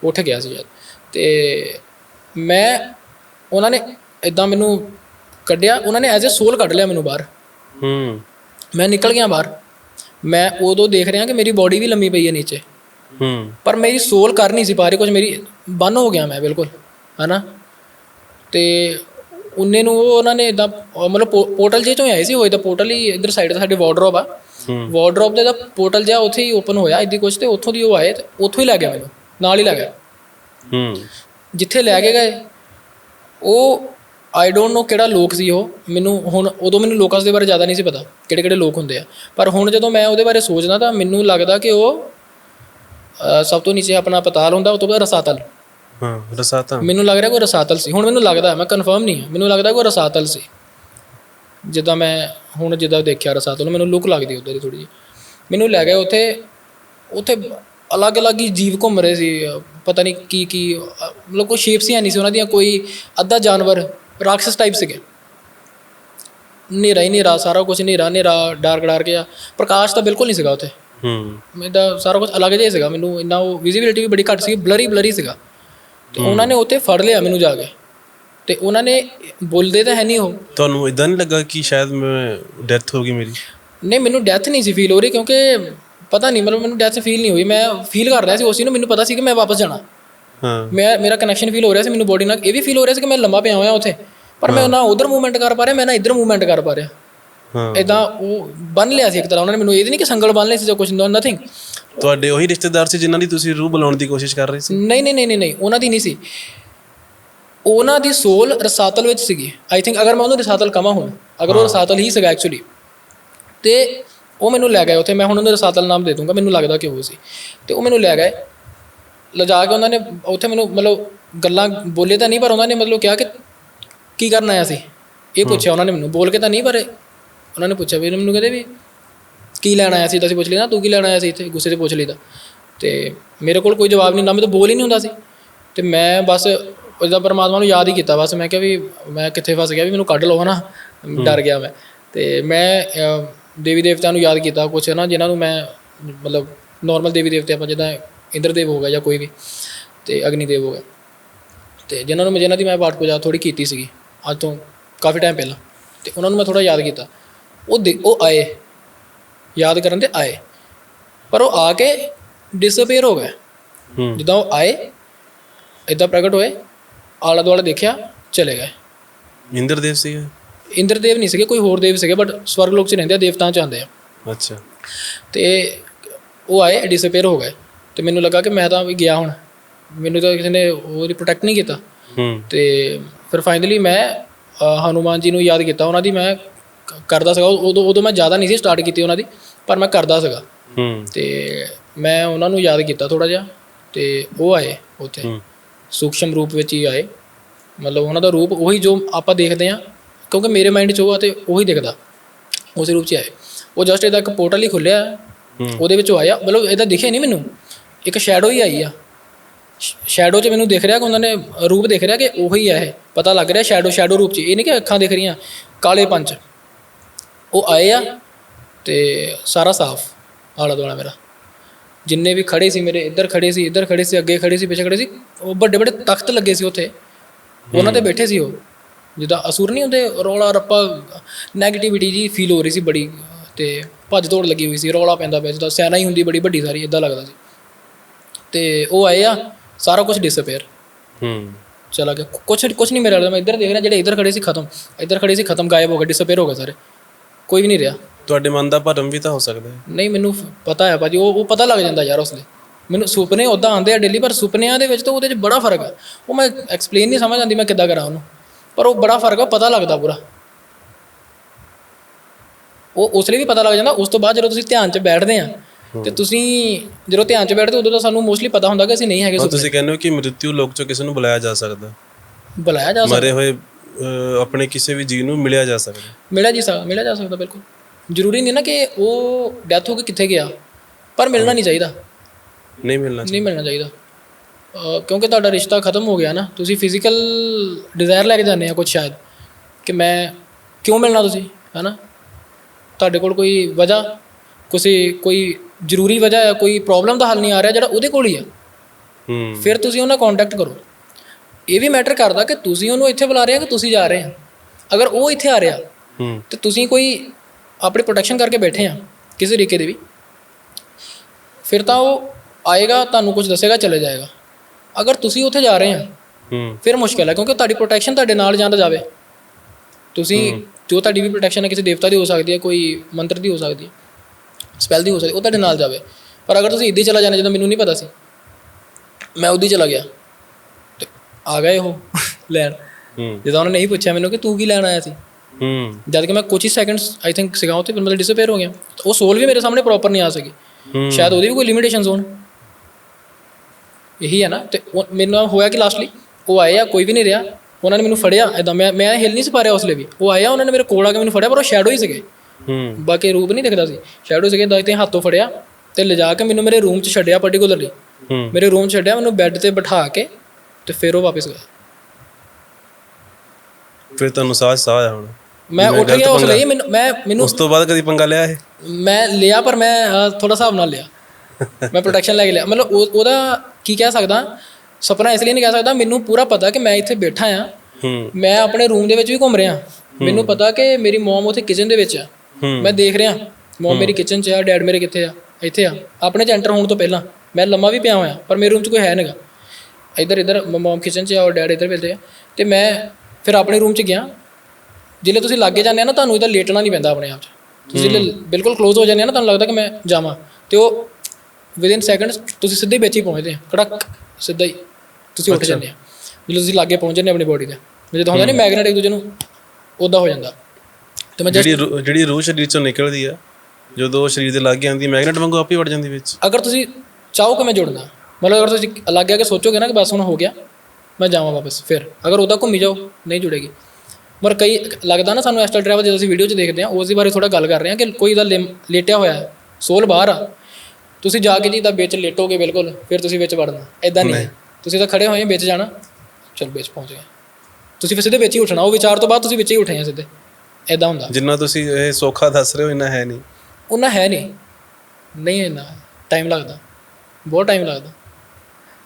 Speaker 1: ਉੱਠ ਗਿਆ ਸੀ ਸ਼ਾਇਦ। ਤੇ ਮੈਂ ਉਹਨਾਂ ਨੇ ਇਦਾਂ ਮੈਨੂੰ ਕੱਢਿਆ ਉਹਨਾਂ ਨੇ ਐਜ਼ ਅ ਸੋਲ ਕੱਢ ਲਿਆ ਮੈਨੂੰ ਬਾਹਰ।
Speaker 2: ਹੂੰ।
Speaker 1: ਮੈਂ ਨਿਕਲ ਗਿਆ ਬਾਹਰ। ਮੈਂ ਉਦੋਂ ਦੇਖ ਰਿਹਾ ਕਿ ਮੇਰੀ ਬਾਡੀ ਵੀ ਲੰਮੀ ਪਈ ਹੈ ਨੀਚੇ।
Speaker 2: ਹੂੰ।
Speaker 1: ਪਰ ਮੇਰੀ ਸੋਲ ਕਰ ਨਹੀਂ ਸੀ ਪਾ ਰਹੀ ਕੁਝ ਮੇਰੀ ਬੰਨ ਹੋ ਗਿਆ ਮੈਂ ਬਿਲਕੁਲ। ਹਨਾ? ਤੇ ਉਹਨੇ ਨੂੰ ਉਹ ਉਹਨਾਂ ਨੇ ਇਦਾਂ ਮਤਲਬ ਪੋਰਟਲ ਜੇ ਚੋਂ ਆਏ ਸੀ ਉਹ ਇਦਾਂ ਪੋਰਟਲ ਹੀ ਇਧਰ ਸਾਈਡ ਤੇ ਸਾਡੇ ਵਾਰਡਰੋਬ ਆ। ਵਾਰਡਰੋਬ ਦੇ ਦਾ ਪੋਰਟਲ ਜਿਹਾ ਉੱਥੇ ਹੀ ਓਪਨ ਹੋਇਆ ਇਦੀ ਕੁਝ ਤੇ ਉੱਥੋਂ ਦੀ ਉਹ ਆਏ ਤੇ ਉੱਥੋਂ ਹੀ ਲੈ ਗਿਆ ਮੈਨੂੰ ਨਾਲ ਹੀ ਲੈ ਗਿਆ।
Speaker 2: ਹੂੰ।
Speaker 1: ਜਿੱਥੇ ਲੈ ਕੇ ਗਏ ਉਹ ਆਈ ਡੋਨਟ ਨੋ ਕਿਹੜਾ ਲੋਕ ਸੀ ਉਹ। ਮੈਨੂੰ ਹੁਣ ਉਦੋਂ ਮੈਨੂੰ ਲੋਕਾਂ ਦੇ ਬਾਰੇ ਜ਼ਿਆਦਾ ਨਹੀਂ ਸੀ ਪਤਾ ਕਿਹੜੇ ਕਿਹੜੇ ਲੋਕ ਹੁੰਦੇ ਆ। ਪਰ ਹੁਣ ਜਦੋਂ ਮੈਂ ਉਹਦੇ ਬਾਰੇ ਸੋਚਦਾ ਤਾਂ ਮੈਨੂੰ ਲੱਗਦਾ ਕਿ ਉਹ ਸਭ ਤੋਂ ਨੀਚੇ ਆਪਣਾ ਪਤਾਲ ਹੁੰਦਾ ਉਹ ਤੋਂ ਬਾਅਦ ਰਸਾਤਲ।
Speaker 2: ਹਾਂ ਰਸਾਤਾ
Speaker 1: ਮੈਨੂੰ ਲੱਗ ਰਿਹਾ ਕੋਈ ਰਸਾਤਲ ਸੀ। ਹੁਣ ਮੈਨੂੰ ਲੱਗਦਾ ਮੈਂ ਕਨਫਰਮ ਨਹੀਂ ਹਾਂ। ਮੈਨੂੰ ਲੱਗਦਾ ਕੋਈ ਰਸਾਤਲ ਸੀ। ਜਿੱਦਾਂ ਮੈਂ ਹੁਣ ਜਿੱਦਾਂ ਦੇਖਿਆ ਰਸਾਤਲ ਮੈਨੂੰ ਲੁੱਕ ਲੱਗਦੀ ਉਧਰ ਦੀ ਥੋੜੀ ਜਿਹੀ। ਮੈਨੂੰ ਲੈ ਗਏ ਉੱਥੇ ਉੱਥੇ ਅਲੱਗ-ਅਲੱਗ ਹੀ ਜੀਵ ਘੁੰਮ ਰਹੇ ਸੀ ਪਤਾ ਨਹੀਂ ਕੀ ਕੀ ਮਤਲਬ ਕੋਈ ਸ਼ੇਪਸ ਹੀ ਨਹੀਂ ਸੀ ਉਹਨਾਂ ਦੀਆਂ ਕੋਈ ਅੱਧਾ ਜਾਨਵਰ ਰਾਖਸ਼ ਟਾਈਪ ਸੀਗੇ। ਹਨੇਰਾ ਹੀ ਹਨੇਰਾ ਸਾਰਾ ਕੁਝ ਹਨੇਰਾ ਹਨੇਰਾ ਡਾਰਕ ਡਾਰਕ ਜਿਹਾ। ਪ੍ਰਕਾਸ਼ ਤਾਂ ਬਿਲਕੁਲ ਨਹੀਂ ਸੀਗਾ ਉੱਥੇ।
Speaker 2: ਹੂੰ।
Speaker 1: ਮੇਰਾ ਸਾਰਾ ਕੁਝ ਅਲੱਗ ਜਿਹਾ ਸੀਗਾ ਮੈਨੂੰ ਇੰਨਾ ਉਹ ਵਿਜ਼ਿਬਿਲਿਟੀ ਵੀ ਬੜੀ ਘੱਟ ਸੀ ਬਲਰੀ ਬਲਰੀ ਸੀਗਾ। ਤੇ ਉਹਨਾਂ ਨੇ ਉੱਥੇ ਫੜ ਲਿਆ ਮੈਨੂੰ ਜਾ ਕੇ। ਤੇ ਉਹਨਾਂ ਨੇ ਬੋਲਦੇ ਤਾਂ ਹੈ ਨਹੀਂ ਉਹ।
Speaker 2: ਤੁਹਾਨੂੰ ਇਦਾਂ ਨਹੀਂ ਲੱਗਾ ਕਿ ਸ਼ਾਇਦ ਮੈਂ ਡੈਥ ਹੋ ਗਈ ਮੇਰੀ?
Speaker 1: ਨਹੀਂ ਮੈਨੂੰ ਡੈਥ ਨਹੀਂ ਸੀ ਫੀਲ ਹੋ ਰਹੀ ਕਿਉਂਕਿ ਪਤਾ ਨਹੀਂ ਮਤਲਬ ਮੈਨੂੰ ਡੈਥ ਫੀਲ ਨਹੀਂ ਹੋਈ। ਮੈਂ ਫੀਲ ਕਰ ਰਿਹਾ ਸੀ ਉਸੇ ਨੂੰ ਮੈਨੂੰ ਪਤਾ ਸੀ ਕਿ ਮੈਂ ਵਾਪਸ ਜਾਣਾ।
Speaker 2: ਹਾਂ।
Speaker 1: ਮੈਂ ਮੇਰਾ ਕਨੈਕਸ਼ਨ ਫੀਲ ਹੋ ਰਿਹਾ ਸੀ ਮੈਨੂੰ ਬੋਡੀ ਨਾਲ। ਇਹ ਵੀ ਫੀਲ ਹੋ ਰਿਹਾ ਸੀ ਕਿ ਮੈਂ ਲੰਮਾ ਪਿਆ ਹੋਇਆ ਉੱਥੇ। ਪਰ ਮੈਂ ਨਾ ਉਧਰ ਮੂਵਮੈਂਟ ਕਰ ਪਾ ਰਿਹਾ ਮੈਂ ਨਾ ਇੱਧਰ ਮੂਵਮੈਂਟ ਕਰ ਪਾ ਰਿਹਾ।
Speaker 2: ਹਾਂ।
Speaker 1: ਇਦਾਂ ਉਹ ਬੰਨ ਲਿਆ ਸੀ ਇੱਕ ਤਰ੍ਹਾਂ। ਉਹਨਾਂ ਨੇ ਮੈਨੂੰ ਇਹ ਨਹੀਂ ਕਿ ਸੰਗਲ ਬੰਨ ਲਿਆ ਸੀ ਜਾਂ ਕੁਝ ਨਥਿੰਗ
Speaker 2: ਤੁਹਾਡੇ ਉਹੀ ਰਿਸ਼ਤੇਦਾਰ ਸੀ ਜਿਨ੍ਹਾਂ ਦੀ ਤੁਸੀਂ ਰੂਹ ਬੁਲਾਉਣ ਦੀ ਕੋਸ਼ਿਸ਼ ਕਰ ਰਹੇ ਸੀ?
Speaker 1: ਨਹੀਂ ਨਹੀਂ ਨਹੀਂ ਨਹੀਂ ਉਹਨਾਂ ਦੀ ਨਹੀਂ ਸੀ। ਉਹਨਾਂ ਦੀ ਸੋਲ ਰਸਾਤਲ ਵਿੱਚ ਸੀਗੀ। ਆਈ ਥਿੰਕ ਅਗਰ ਮੈਂ ਉਹਨੂੰ ਰਸਾਤਲ ਕਮਾ ਹੁਣ ਅਗਰ ਉਹ ਰਸਾਤਲ ਹੀ ਸੀਗਾ ਐਕਚੁਅਲੀ ਤੇ ਉਹ ਮੈਨੂੰ ਲੈ ਗਏ ਉੱਥੇ ਮੈਂ ਹੁਣ ਉਹਨੂੰ ਰਸਾਤਲ ਨਾਮ ਦੇ ਦੂੰਗਾ ਮੈਨੂੰ ਲੱਗਦਾ ਕਿ ਉਹ ਸੀ। ਤੇ ਉਹ ਮੈਨੂੰ ਲੈ ਗਏ। ਲਿਜਾ ਕੇ ਉਹਨਾਂ ਨੇ ਉੱਥੇ ਮੈਨੂੰ ਮਤਲਬ ਗੱਲਾਂ ਬੋਲੇ ਤਾਂ ਨਹੀਂ ਪਰ ਉਹਨਾਂ ਨੇ ਮਤਲਬ ਕਿਹਾ ਕਿ ਕੀ ਕਰਨ ਆਇਆ ਸੀ? ਇਹ ਪੁੱਛਿਆ ਉਹਨਾਂ ਨੇ ਮੈਨੂੰ ਬੋਲ ਕੇ ਤਾਂ ਨਹੀਂ ਪਰ ਉਹਨਾਂ ਨੇ ਪੁੱਛਿਆ ਵੀ ਮੈਨੂੰ ਕਹਿੰਦੇ ਵੀ ਕੀ ਲੈਣ ਆਇਆ ਸੀ? ਤਾਂ ਅਸੀਂ ਪੁੱਛ ਲਈ ਨਾ ਤੂੰ ਕੀ ਲੈਣ ਆਇਆ ਸੀ ਇੱਥੇ? ਗੁੱਸੇ 'ਚ ਪੁੱਛ ਲਈਦਾ ਤੇ। ਮੇਰੇ ਕੋਲ ਕੋਈ ਜਵਾਬ ਨਹੀਂ ਨਾ ਮੈਂ ਤਾਂ ਬੋਲ ਹੀ ਨਹੀਂ ਹੁੰਦਾ ਸੀ। ਤੇ ਮੈਂ ਬਸ ਉਹਦਾ ਪਰਮਾਤਮਾ ਨੂੰ ਯਾਦ ਹੀ ਕੀਤਾ ਬਸ ਮੈਂ ਕਿਹਾ ਵੀ ਮੈਂ ਕਿੱਥੇ ਫਸ ਗਿਆ ਵੀ ਮੈਨੂੰ ਕੱਢ ਲਓ ਹਨਾ। ਡਰ ਗਿਆ ਮੈਂ। ਤੇ ਮੈਂ ਦੇਵੀ ਦੇਵਤਿਆਂ ਨੂੰ ਯਾਦ ਕੀਤਾ ਕੁਛ ਨਾ ਜਿਨ੍ਹਾਂ ਨੂੰ ਮੈਂ ਮਤਲਬ ਨਾਰਮਲ ਦੇਵੀ ਦੇਵਤੇ ਆਪਾਂ ਜਿੱਦਾਂ ਇੰਦਰਦੇਵ ਹੋ ਗਿਆ ਜਾਂ ਕੋਈ ਵੀ ਤੇ ਅਗਨੀਦੇਵ ਹੋ ਗਿਆ। ਤੇ ਜਿਨ੍ਹਾਂ ਨੂੰ ਮੈਂ ਜਿਨ੍ਹਾਂ ਦੀ ਮੈਂ ਪਾਠ ਪੂਜਾ ਥੋੜੀ ਕੀਤੀ ਸੀਗੀ ਅੱਜ ਤੋਂ ਕਾਫੀ ਟਾਈਮ ਪਹਿਲਾਂ ਤੇ ਉਹਨਾਂ ਨੂੰ ਮੈਂ ਥੋੜਾ ਯਾਦ ਕੀਤਾ। ਉਹ ਦੇ- ਉਹ ਆਏ ਯਾਦ ਕਰਨ ਤੇ ਆਏ ਪਰ ਉਹ ਆ ਕੇ ਡਿਸਅਪੀਅਰ ਹੋ ਗਏ।
Speaker 2: ਹੂੰ।
Speaker 1: ਜਿੱਦਾਂ ਉਹ ਆਏ ਇਦਾਂ ਪ੍ਰਗਟ ਹੋਏ ਆਲਾ ਦੁਆਲਾ ਦੇਖਿਆ ਚਲੇ ਗਏ।
Speaker 2: ਇੰਦਰਦੇਵ ਸੀ
Speaker 1: ਇੰਦਰਦੇਵ ਨਹੀਂ ਸੀਗੇ ਕੋਈ ਹੋਰ ਦੇਵ ਸੀਗੇ ਬਟ ਸਵਰਗ ਲੋਕ 'ਚ ਰਹਿੰਦੇ ਆ ਦੇਵਤਾਂ 'ਚ ਆਉਂਦੇ ਆ।
Speaker 2: ਅੱਛਾ।
Speaker 1: ਤੇ ਉਹ ਆਏ ਡਿਸਅਪੀਅਰ ਹੋ ਗਏ। ਤੇ ਮੈਨੂੰ ਲੱਗਾ ਕਿ ਮੈਂ ਤਾਂ ਵੀ ਗਿਆ ਹੁਣ। ਮੈਨੂੰ ਤਾਂ ਕਿਸੇ ਨੇ ਉਹਦੀ ਪ੍ਰੋਟੈਕਟ ਨਹੀਂ ਕੀਤਾ।
Speaker 2: ਹੂੰ।
Speaker 1: ਤੇ ਫਿਰ ਫਾਈਨਲੀ ਮੈਂ ਹਨੂਮਾਨ ਜੀ ਨੂੰ ਯਾਦ ਕੀਤਾ। ਉਹਨਾਂ ਦੀ ਮੈਂ ਕਰਦਾ ਸੀਗਾ। ਉਦੋਂ ਉਦੋਂ ਮੈਂ ਜ਼ਿਆਦਾ ਨਹੀਂ ਸੀ ਸਟਾਰਟ ਕੀਤੀ ਉਹਨਾਂ ਦੀ ਪਰ ਮੈਂ ਕਰਦਾ ਸੀਗਾ।
Speaker 2: ਹੂੰ।
Speaker 1: ਤੇ ਮੈਂ ਉਹਨਾਂ ਨੂੰ ਯਾਦ ਕੀਤਾ ਥੋੜਾ ਜਿਹਾ। ਤੇ ਉਹ ਆਏ ਉੱਥੇ।
Speaker 2: ਹੂੰ।
Speaker 1: ਸੂਖਸ਼ਮ ਰੂਪ ਵਿੱਚ ਹੀ ਆਏ। ਮਤਲਬ ਉਹਨਾਂ ਦਾ ਰੂਪ ਉਹੀ ਜੋ ਆਪਾਂ ਦੇਖਦੇ ਆ ਕਿਉਂਕਿ ਮੇਰੇ ਮਾਈਂਡ 'ਚ ਉਹ ਆ ਤੇ ਉਹੀ ਦਿਖਦਾ। ਉਸੇ ਰੂਪ 'ਚ ਆਏ ਉਹ ਜਸਟ ਇਹਦਾ ਇੱਕ ਪੋਰਟਲ ਹੀ ਖੁੱਲਿਆ। ਉਹਦੇ ਵਿੱਚੋਂ ਆਇਆ। ਮਤਲਬ ਇਹਦਾ ਦਿਖਿਆ ਨਹੀਂ ਮੈਨੂੰ। ਇੱਕ ਸ਼ੈਡੋ ਹੀ ਆਈ ਆ। ਸ਼ੈਡੋ 'ਚ ਮੈਨੂੰ ਦਿਖ ਰਿਹਾ ਕਿ ਉਹਨਾਂ ਨੇ ਰੂਪ ਦਿਖ ਰਿਹਾ ਕਿ ਉਹੀ ਆ ਇਹ। ਪਤਾ ਲੱਗ ਰਿਹਾ ਸ਼ੈਡੋ ਸ਼ੈਡੋ ਰੂਪ 'ਚ। ਇਹ ਨਹੀਂ ਕਿ ਅੱਖਾਂ ਦਿਖ ਰਹੀਆਂ। ਕਾਲੇ ਪੰਚ ਉਹ ਆਏ ਆ ਤੇ ਸਾਰਾ ਸਾਫ਼। ਆਲਾ ਦੁਆਲਾ ਮੇਰਾ। ਜਿੰਨੇ ਵੀ ਖੜੇ ਸੀ ਮੇਰੇ ਇੱਧਰ ਖੜੇ ਸੀ ਇੱਧਰ ਖੜੇ ਸੀ ਅੱਗੇ ਖੜੇ ਸੀ ਪਿੱਛੇ ਖੜੇ ਸੀ ਉਹ ਵੱਡੇ ਵੱਡੇ ਤਖਤ ਲੱਗੇ ਸੀ ਉੱਥੇ। ਉਹਨਾਂ ਤੇ ਬੈਠੇ ਸੀ ਉਹ। ਜਿੱਦਾਂ ਅਸੁਰ ਨਹੀਂ ਹੁੰਦੇ ਰੌਲਾ ਰੱਪਾ 네ਗੇਟਿਵਿਟੀ ਜੀ ਫੀਲ ਹੋ ਰਹੀ ਸੀ ਬੜੀ ਤੇ ਭੱਜ ਦੌੜ ਲੱਗੀ ਹੋਈ ਸੀ ਰੌਲਾ ਪੈਂਦਾ ਪਿਆ ਜਿੱਦਾਂ ਸੈਨਾ ਹੀ ਹੁੰਦੀ ਬੜੀ ਵੱਡੀ ਸਾਰੀ ਇਦਾਂ ਲੱਗਦਾ ਸੀ। ਤੇ ਉਹ ਆਏ ਆ ਸਾਰਾ ਕੁਝ ਡਿਸਅਪੀਅਰ
Speaker 2: ਹੂੰ।
Speaker 1: ਚਲਾ ਗਿਆ। ਕੁਝ ਕੁਝ ਨਹੀਂ ਮੇਰੇ ਨਾਲ ਮੈਂ ਇੱਧਰ ਦੇਖ ਰਿਹਾ ਜਿਹੜੇ ਇੱਧਰ ਖੜੇ ਸੀ ਖਤਮ ਇੱਧਰ ਖੜੇ ਸੀ ਖਤਮ ਗਾਇਬ ਹੋ ਗਏ ਡਿਸਅਪੀਅਰ ਹੋ ਗਏ ਸਾਰੇ। ਕੋਈ ਵੀ ਨਹੀਂ ਰਿਹਾ।
Speaker 2: ਤੁਹਾਡੇ ਮਨ ਦਾ ਭਰਮ ਵੀ ਤਾਂ ਹੋ ਸਕਦਾ ਹੈ।
Speaker 1: ਨਹੀਂ ਮੈਨੂੰ ਪਤਾ ਹੈ ਭਾਜੀ ਉਹ ਉਹ ਪਤਾ ਲੱਗ ਜਾਂਦਾ ਯਾਰ ਉਸਲੇ ਮੈਨੂੰ ਸੁਪਨੇ ਉਦਾਂ ਆਉਂਦੇ ਆ ਡੇਲੀ ਪਰ ਸੁਪਨਿਆਂ ਦੇ ਵਿੱਚ ਤਾਂ ਉਹਦੇ 'ਚ ਬੜਾ ਫ਼ਰਕ ਆ। ਉਹ ਮੈਂ ਐਕਸਪਲੇਨ ਨਹੀਂ ਸਮਝ ਆਉਂਦੀ ਮੈਂ ਕਿੱਦਾਂ ਕਰਾਂ ਉਹਨੂੰ। ਪਰ ਉਹ ਬੜਾ ਫ਼ਰਕ ਆ ਪਤਾ ਲੱਗਦਾ ਪੂਰਾ। ਉਹ ਉਸਲੇ ਵੀ ਪਤਾ ਲੱਗ ਜਾਂਦਾ ਉਸ ਤੋਂ ਬਾਅਦ ਜਦੋਂ ਤੁਸੀਂ ਧਿਆਨ 'ਚ ਬੈਠਦੇ ਆ ਤੇ ਤੁਸੀਂ ਜਦੋਂ ਧਿਆਨ 'ਚ ਬੈਠਦੇ ਉਦੋਂ ਤਾਂ ਸਾਨੂੰ ਮੋਸਟਲੀ ਪਤਾ ਹੁੰਦਾ ਕਿ ਅਸੀਂ ਨਹੀਂ ਹੈਗੇ ਸੁਪਨੇ
Speaker 2: ਤੁਸੀਂ ਕਹਿੰਦੇ ਹੋ ਕਿ ਮ੍ਰਿਤਿੂ ਲੋਕ ਚੋਂ ਕਿਸੇ ਨੂੰ ਬੁਲਾਇਆ ਜਾ ਸਕਦਾ।
Speaker 1: ਬੁਲਾਇਆ ਜਾ ਸਕਦਾ।
Speaker 2: ਮਰੇ ਹੋਏ ਆਪਣੇ ਕਿਸੇ ਵੀ ਜੀਵ ਨੂੰ ਮਿਲਿਆ ਜਾ ਸਕਦਾ।
Speaker 1: ਮਿਲਿਆ ਜੀ ਸਕਦਾ ਮਿਲਿਆ ਜਾ ਸਕਦਾ ਬਿਲਕੁਲ। ਜ਼ਰੂਰੀ ਨਹੀਂ ਨਾ ਕਿ ਉਹ ਡੈਥ ਹੋ ਕੇ ਕਿੱਥੇ ਗਿਆ ਪਰ ਮਿਲਣਾ ਨਹੀਂ ਚਾਹੀਦਾ।
Speaker 2: ਨਹੀਂ ਮਿਲਣਾ
Speaker 1: ਨਹੀਂ ਮਿਲਣਾ ਚਾਹੀਦਾ। ਕਿਉਂਕਿ ਤੁਹਾਡਾ ਰਿਸ਼ਤਾ ਖਤਮ ਹੋ ਗਿਆ ਨਾ ਤੁਸੀਂ ਫਿਜ਼ੀਕਲ ਡਿਜ਼ਾਇਰ ਲੈ ਕੇ ਜਾਂਦੇ ਆ ਕੁਝ ਸ਼ਾਇਦ ਕਿ ਮੈਂ ਕਿਉਂ ਮਿਲਣਾ ਤੁਸੀਂ ਹਨਾ? ਤੁਹਾਡੇ ਕੋਲ ਕੋਈ ਵਜ੍ਹਾ ਕਿਸੇ ਕੋਈ ਜ਼ਰੂਰੀ ਵਜ੍ਹਾ ਹੈ ਕੋਈ ਪ੍ਰੋਬਲਮ ਦਾ ਹੱਲ ਨਹੀਂ ਆ ਰਿਹਾ ਜਿਹੜਾ ਉਹਦੇ ਕੋਲ ਹੀ ਆ।
Speaker 2: ਹੂੰ।
Speaker 1: ਫਿਰ ਤੁਸੀਂ ਉਹਨਾਂ ਕੰਟੈਕਟ ਕਰੋ। ਇਹ ਵੀ ਮੈਟਰ ਕਰਦਾ ਕਿ ਤੁਸੀਂ ਉਹਨੂੰ ਇੱਥੇ ਬੁਲਾ ਰਹੇ ਹੋ ਕਿ ਤੁਸੀਂ ਜਾ ਰਹੇ ਆ। ਅਗਰ ਉਹ ਇੱਥੇ ਆ ਰਿਹਾ
Speaker 2: ਹੂੰ।
Speaker 1: ਤੇ ਤੁਸੀਂ ਕੋਈ ਆਪਣੀ ਪ੍ਰੋਟੈਕਸ਼ਨ ਕਰਕੇ ਬੈਠੇ ਆ ਕਿਸੇ ਤਰੀਕੇ ਦੀ ਵੀ ਫਿਰ ਤਾਂ ਉਹ ਆਏਗਾ ਤੁਹਾਨੂੰ ਕੁਝ ਦੱਸੇਗਾ ਚਲੇ ਜਾਏਗਾ। ਅਗਰ ਤੁਸੀਂ ਉੱਥੇ ਜਾ ਰਹੇ ਆ
Speaker 2: ਹੂੰ।
Speaker 1: ਫਿਰ ਮੁਸ਼ਕਿਲ ਹੈ ਕਿਉਂਕਿ ਤੁਹਾਡੀ ਪ੍ਰੋਟੈਕਸ਼ਨ ਤੁਹਾਡੇ ਨਾਲ ਜਾਂਦਾ ਜਾਵੇ। ਤੁਸੀਂ ਜੋ ਤੁਹਾਡੀ ਵੀ ਪ੍ਰੋਟੈਕਸ਼ਨ ਹੈ ਕਿਸੇ ਦੇਵਤਾ ਦੀ ਹੋ ਸਕਦੀ ਹੈ ਕੋਈ ਮੰਤਰ ਦੀ ਹੋ ਸਕਦੀ ਹੈ ਸਪੈਲ ਦੀ ਹੋ ਸਕਦੀ ਉਹ ਤੁਹਾਡੇ ਨਾਲ ਜਾਵੇ। ਪਰ ਅਗਰ ਤੁਸੀਂ ਇੱਦਾਂ ਚਲਾ ਜਾਣਾ ਜਦੋਂ ਮੈਨੂੰ ਨਹੀਂ ਪਤਾ ਸੀ ਮੈਂ ਉੱਦੀ ਚਲਾ ਗਿਆ। ਤੇ ਆ ਗਏ ਉਹ <laughs> ਲੈਣ। ਜਦੋਂ ਉਹਨੇ ਨਹੀਂ ਪੁੱਛਿਆ ਮੈਨੂੰ ਕਿ ਤੂੰ ਕੀ ਲੈਣ ਆਇਆ ਸੀ?
Speaker 2: ਹੂੰ।
Speaker 1: ਜਦ ਕਿ ਮੈਂ ਕੁਝ ਹੀ ਸੈਕਿੰਡਸ ਆਈ ਥਿੰਕ ਸਿਗਾ ਉੱਥੇ ਫਿਰ ਮਤਲਬ ਡਿਸਪੀਅਰ ਹੋ ਗਿਆ। ਉਹ ਸੋਲ ਵੀ ਮੇਰੇ ਸਾਹਮਣੇ ਪ੍ਰੋਪਰ ਨਹੀਂ ਆ ਸਕੀ। ਸ਼ਾਇਦ ਉਹਦੀ ਵੀ ਕੋਈ ਲਿਮਿਟੇਸ਼ਨਸ ਹੋਣ। ਇਹੀ ਹੈ ਨਾ। ਤੇ ਉਹ- ਮੈਨੂੰ ਹੋਇਆ ਕਿ ਲਾਸਟਲੀ ਉਹ ਆਏ ਆ ਕੋਈ ਵੀ ਨਹੀਂ ਰਿਹਾ। ਉਹਨਾਂ ਨੇ ਮੈਨੂੰ ਫੜਿਆ ਐਦਾਂ ਮੈਂ ਮੈਂ ਹਿਲ ਨਹੀਂ ਸੀ ਪਾ ਰਿਹਾ ਉਸ ਲਈ ਵੀ। ਉਹ ਆਇਆ ਉਹਨਾਂ ਨੇ ਮੇਰੇ ਕੋਲ ਆ ਕੇ ਮੈਨੂੰ ਫੜਿਆ ਪਰ ਉਹ ਸ਼ੈਡੋ ਹੀ ਸੀਗੇ।
Speaker 2: ਹੂੰ।
Speaker 1: ਬਾਕੀ ਰੂਪ ਨਹੀਂ ਦਿਖਦਾ ਸੀ। ਸ਼ੈਡੋ ਸੀਗੇ ਦਾਈ ਤੇ ਹੱਥੋਂ ਫੜਿਆ ਤੇ ਲਿਜਾ ਕੇ ਮੈਨੂੰ ਮੇਰੇ ਰੂਮ 'ਚ ਛੱਡਿਆ ਪਾਰਟਿਕੂਲਰਲੀ
Speaker 2: ਹੂੰ।
Speaker 1: ਮੇਰੇ ਰੂਮ 'ਚ ਛੱਡਿਆ ਮੈਨੂੰ ਬੈੱਡ ਤੇ ਬਿਠਾ ਕੇ ਤੇ ਫਿਰ ਉਹ ਵਾਪਸ ਗਿਆ।
Speaker 2: ਫਿਰ ਤੁਹਾਨੂੰ ਸਾਹ ਸਾਹ ਆਇਆ ਹੁਣ?
Speaker 1: ਮੈਂ ਉੱਠ ਗਿਆ ਉਸ ਲਈ ਮੈਨੂੰ ਮੈਂ ਮੈਨੂੰ
Speaker 2: ਉਸ ਤੋਂ ਬਾਅਦ ਕਦੀ ਪੰਗਾ ਲਿਆ ਇਹ?
Speaker 1: ਮੈਂ ਲਿਆ ਪਰ ਮੈਂ ਥੋੜਾ ਹਿਸਾਬ ਨਾਲ ਲਿਆ। <laughs> ਮੈਂ ਪ੍ਰੋਟੈਕਸ਼ਨ ਲੈ ਕੇ ਲਿਆ। ਮਤਲਬ ਉਹ- ਉਹਦਾ ਕੀ ਕਹਿ ਸਕਦਾ? ਸੁਪਨਾ ਇਸ ਲਈ ਨਹੀਂ ਕਹਿ ਸਕਦਾ ਮੈਨੂੰ ਪੂਰਾ ਪਤਾ ਕਿ ਮੈਂ ਇੱਥੇ ਬੈਠਾ ਆ ਮੈਂ ਆਪਣੇ ਰੂਮ ਦੇ ਵਿੱਚ ਵੀ ਘੁੰਮ ਰਿਹਾ। ਮੈਨੂੰ ਪਤਾ ਕਿ ਮੇਰੀ ਮਮ ਉੱਥੇ ਕਿਚਨ ਦੇ ਵਿੱਚ ਆ। ਮੈਂ ਦੇਖ ਰਿਹਾ। ਮਮ ਮੇਰੀ ਕਿਚਨ 'ਚ ਆ ਡੈਡ ਮੇਰੇ ਕਿੱਥੇ ਆ? ਇੱਥੇ ਆ। ਆਪਣੇ 'ਚ ਐਂਟਰ ਹੋਣ ਤੋਂ ਪਹਿਲਾਂ ਮੈਂ ਲੰਮਾ ਵੀ ਪਿਆ ਹੋਇਆ ਪਰ ਮੇਰੇ ਰੂਮ 'ਚ ਕੋਈ ਹੈ ਨਹੀਂਗਾ ਇੱਧਰ ਇੱਧਰ ਮਮ ਕਿਚਨ 'ਚ ਆ ਔਰ ਡੈਡ ਇੱਧਰ ਬੈਠੇ ਆ। ਤੇ ਮੈਂ ਫਿਰ ਆਪਣੇ ਰੂਮ 'ਚ ਗਿਆ। ਜਿੱਲੇ ਤੁਸੀਂ ਲਾਗੇ ਜਾਂਦੇ ਆ ਨਾ ਤੁਹਾਨੂੰ ਇਹਦਾ ਲੇਟਣਾ ਨਹੀਂ ਪੈਂਦਾ ਆਪਣੇ ਆਪ 'ਚ। ਤੁਸੀਂ ਬਿਲਕੁਲ ক্লোਜ਼ ਹੋ ਜਾਂਦੇ ਆ ਨਾ ਤੁਹਾਨੂੰ ਲੱਗਦਾ ਕਿ ਮੈਂ ਜਾਵਾਂ। ਤੇ ਉਹ ਵਿਦਿਨ ਸੈਕਿੰਡਸ ਤੁਸੀਂ ਸਿੱਧੇ ਵਿੱਚ ਹੀ ਪਹੁੰਚਦੇ ਆ ਕੜਕ ਸਿੱਧਾ ਹੀ ਤੁਸੀਂ ਉੱਠ ਜਾਂਦੇ ਆ ਜਦੋਂ ਤੁਸੀਂ ਲਾਗੇ ਪਹੁੰਚ ਜਾਂਦੇ ਆਪਣੀ ਬੋਡੀ ਦੇ ਜਦੋਂ ਹੁੰਦਾ ਨਹੀਂ ਮੈਗਨੇਟ ਇੱਕ ਦੂਜੇ ਨੂੰ ਉਦਾਂ ਹੋ ਜਾਂਦਾ। ਤੇ ਮੈਂ
Speaker 2: ਜਿਹੜੀ ਜਿਹੜੀ ਰੂਹ ਸਰੀਰ ਚੋਂ ਨਿਕਲਦੀ ਆ ਜਦੋਂ ਸਰੀਰ ਦੇ ਲਾਗੇ ਆਉਂਦੀ ਮੈਗਨੇਟ ਵਾਂਗੂ ਆਪੇ ਵੜ ਜਾਂਦੀ ਵਿੱਚ।
Speaker 1: ਅਗਰ ਤੁਸੀਂ ਚਾਹੋ ਕਿ ਮੈਂ ਜੁੜਨਾ ਮਤਲਬ ਅਗਰ ਤੁਸੀਂ ਲੱਗ ਗਿਆ ਕਿ ਸੋਚੋਗੇ ਨਾ ਕਿ ਬਸ ਹੁਣ ਹੋ ਗਿਆ ਮੈਂ ਜਾਵਾਂ ਵਾਪਸ ਫਿਰ। ਅਗਰ ਉਹਦਾ ਘੁੰਮੀ ਜਾਓ ਨਹੀਂ ਜੁੜੇਗੀ। ਪਰ ਕਈ ਲੱਗਦਾ ਨਾ ਸਾਨੂੰ ਐਸਟਰ ਟਰੈਵਲ ਜਦੋਂ ਅਸੀਂ ਵੀਡੀਓ 'ਚ ਦੇਖਦੇ ਹਾਂ ਉਸ ਦੇ ਬਾਰੇ ਥੋੜਾ ਗੱਲ ਕਰ ਰਹੇ ਹਾਂ ਕਿ ਕੋਈ ਦਾ ਲੇਟਿਆ ਹੋਇਆ ਸੋਲ ਬਾਹਰ ਆ ਤੁਸੀਂ ਜਾ ਕੇ ਜੀ ਦਾ ਵਿੱਚ ਲੇਟੋਗੇ ਬਿਲਕੁਲ ਫਿਰ ਤੁਸੀਂ ਵਿੱਚ ਵੜਨਾ। ਐਦਾਂ ਨਹੀਂ। ਤੁਸੀਂ ਤਾਂ ਖੜੇ ਹੋਏ ਹੋ ਵਿੱਚ ਜਾਣਾ। ਚਲ ਵਿੱਚ ਪਹੁੰਚ ਗਏ। ਤੁਸੀਂ ਫਿਰ ਸਿੱਧੇ ਵਿੱਚ ਹੀ ਉੱਠਣਾ। ਉਹ ਵਿਚਾਰ ਤੋਂ ਬਾਅਦ ਤੁਸੀਂ ਵਿੱਚ ਹੀ ਉੱਠੇ ਆ ਸਿੱਧੇ। ਐਦਾਂ ਹੁੰਦਾ।
Speaker 2: ਜਿੰਨਾ ਤੁਸੀਂ ਇਹ ਸੌਖਾ ਦੱਸ ਰਹੇ ਹੋ ਇੰਨਾ ਹੈ ਨਹੀਂ।
Speaker 1: ਉਹਨਾਂ ਹੈ ਨਹੀਂ। ਨਹੀਂ ਇੰਨਾ। ਟਾਈਮ ਲੱਗਦਾ। ਬਹੁਤ ਟਾਈਮ ਲੱਗਦਾ।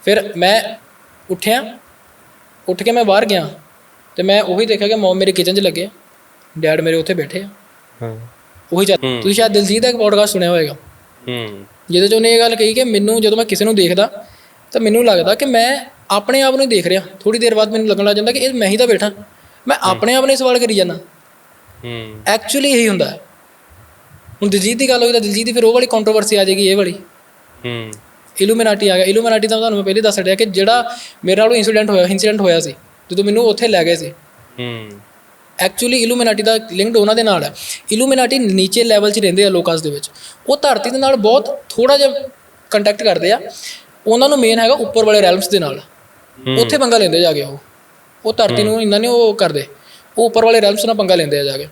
Speaker 1: ਫਿਰ ਮੈਂ ਉੱਠਿਆ। ਉੱਠ ਕੇ ਮੈਂ ਬਾਹਰ ਗਿਆ। ਤੇ ਮੈਂ ਉਹੀ ਦੇਖਿਆ ਕਿ ਮਮ ਮੇਰੇ ਕਿਚਨ 'ਚ ਲੱਗੇ। ਡੈਡ ਮੇਰੇ ਉੱਥੇ ਬੈਠੇ ਆ।
Speaker 2: ਹਾਂ।
Speaker 1: ਉਹੀ ਤੁਸੀਂ ਸ਼ਾਇਦ ਦਿਲਜੀਤ ਦਾ ਇੱਕ ਪੋਡਕਾਸਟ ਸੁਣਿਆ ਹੋਵੇਗਾ।
Speaker 2: ਹੂੰ।
Speaker 1: ਜਿਹਦੇ 'ਚ ਉਹਨੇ ਇਹ ਗੱਲ ਕਹੀ ਕਿ ਮੈਨੂੰ ਜਦੋਂ ਮੈਂ ਕਿਸੇ ਨੂੰ ਦੇਖਦਾ ਤਾਂ ਮੈਨੂੰ ਲੱਗਦਾ ਕਿ ਮੈਂ ਆਪਣੇ ਆਪ ਨੂੰ ਹੀ ਦੇਖ ਰਿਹਾ। ਥੋੜੀ ਦੇਰ ਬਾਅਦ ਮੈਨੂੰ ਲੱਗਣ ਲੱਗ ਜਾਂਦਾ ਕਿ ਇਹ ਮੈਂ ਹੀ ਤਾਂ ਬੈਠਾ। ਮੈਂ ਆਪਣੇ ਆਪ ਨੂੰ ਸਵਾਲ ਕਰੀ ਜਾਂਦਾ।
Speaker 2: ਹੂੰ।
Speaker 1: ਐਕਚੁਅਲੀ ਇਹੀ ਹੁੰਦਾ। ਹੁਣ ਦਿਲਜੀਤ ਦੀ ਗੱਲ ਹੋਈ ਤਾਂ ਦਿਲਜੀਤ ਦੀ ਫਿਰ ਉਹ ਵਾਲੀ ਕੰਟਰੋਵਰਸੀ ਆ ਜਾਏਗੀ ਇਹ ਵਾਲੀ।
Speaker 2: ਹੂੰ।
Speaker 1: ਇਲੂਮੀਨਾਟੀ ਆ ਗਿਆ। ਇਲੂਮੀਨਾਟੀ ਦਾ ਤੁਹਾਨੂੰ ਮੈਂ ਪਹਿਲੇ ਦੱਸ ਰਿਹਾ ਕਿ ਜਿਹੜਾ ਮੇਰੇ ਨਾਲ ਉਹ ਇਨਸੀਡੈਂਟ ਹੋਇਆ ਇਨਸੀਡੈਂਟ ਹੋਇਆ ਸੀ ਜਦੋਂ ਮੈਨੂੰ ਉੱਥੇ ਲੈ ਗਏ ਸੀ।
Speaker 2: ਹੂੰ।
Speaker 1: ਐਕਚੁਅਲੀ ਇਲੂਮੀਨਾਟੀ ਦਾ ਲਿੰਕਡ ਉਹਨਾਂ ਦੇ ਨਾਲ ਹੈ। ਇਲੂਮੀਨਾਟੀ ਨੀਚੇ ਲੈਵਲ 'ਚ ਰਹਿੰਦੇ ਆ ਲੋਕਾਸ ਦੇ ਵਿੱਚ। ਉਹ ਧਰਤੀ ਦੇ ਨਾਲ ਬਹੁਤ ਥੋੜਾ ਜਿਹਾ ਕੰਟੈਕਟ ਕਰਦੇ ਆ। ਉਹਨਾਂ ਨੂੰ ਮੇਨ ਹੈਗਾ ਉੱਪਰ ਵਾਲੇ ਰੈਲਮਸ ਦੇ ਨਾਲ। ਉੱਥੇ ਪੰਗਾ ਲੈਂਦੇ ਜਾ ਕੇ ਉਹ। ਉਹ ਧਰਤੀ ਨੂੰ ਇੰਨਾ ਨਹੀਂ ਉਹ ਕਰਦੇ। ਉਹ ਉੱਪਰ ਵਾਲੇ ਰੈਲਮਸ ਨਾਲ ਪੰਗਾ ਲੈਂਦੇ ਆ ਜਾ ਕੇ।